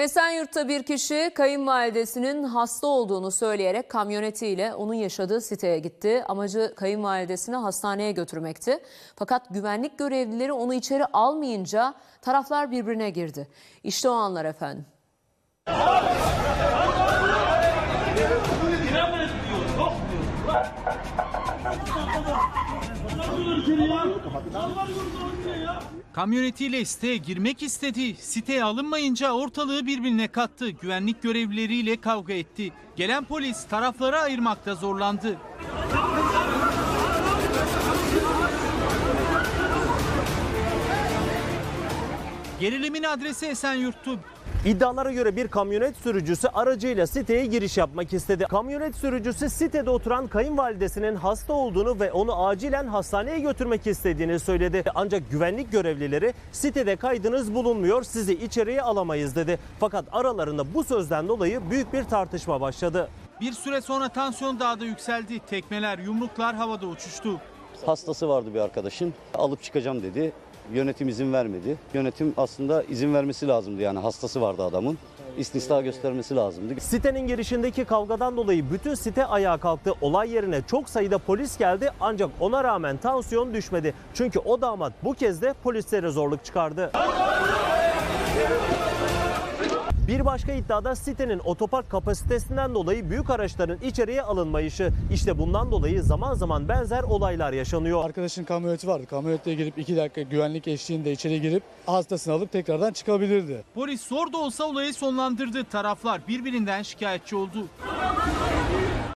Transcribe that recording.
Esenyurt'ta bir kişi kayınvalidesinin hasta olduğunu söyleyerek kamyonetiyle onun yaşadığı siteye gitti. Amacı kayınvalidesini hastaneye götürmekti. Fakat güvenlik görevlileri onu içeri almayınca taraflar birbirine girdi. İşte o anlar efendim. Kamyonetiyle siteye girmek istedi. Siteye alınmayınca ortalığı birbirine kattı. Güvenlik görevlileriyle kavga etti. Gelen polis tarafları ayırmakta zorlandı. Gerilimin adresi Esenyurt'tu. İddialara göre bir kamyonet sürücüsü aracıyla siteye giriş yapmak istedi. Kamyonet sürücüsü sitede oturan kayınvalidesinin hasta olduğunu ve onu acilen hastaneye götürmek istediğini söyledi. Ancak güvenlik görevlileri sitede kaydınız bulunmuyor sizi içeriye alamayız dedi. Fakat aralarında bu sözden dolayı büyük bir tartışma başladı. Bir süre sonra tansiyon daha da yükseldi. Tekmeler, yumruklar havada uçuştu. Hastası vardı bir arkadaşın. Alıp çıkacağım dedi. Yönetim izin vermedi. Yönetim aslında izin vermesi lazımdı yani hastası vardı adamın. İstisna göstermesi lazımdı. Sitenin girişindeki kavgadan dolayı bütün site ayağa kalktı. Olay yerine çok sayıda polis geldi ancak ona rağmen tansiyon düşmedi. Çünkü o damat bu kez de polislere zorluk çıkardı. Bir başka iddiada sitenin otopark kapasitesinden dolayı büyük araçların içeriye alınmayışı. İşte bundan dolayı zaman zaman benzer olaylar yaşanıyor. Arkadaşın kamyoneti vardı. Kamyonette girip 2 dakika güvenlik eşliğinde içeri girip hastasını alıp tekrardan çıkabilirdi. Polis zor da olsa olayı sonlandırdı. Taraflar birbirinden şikayetçi oldu.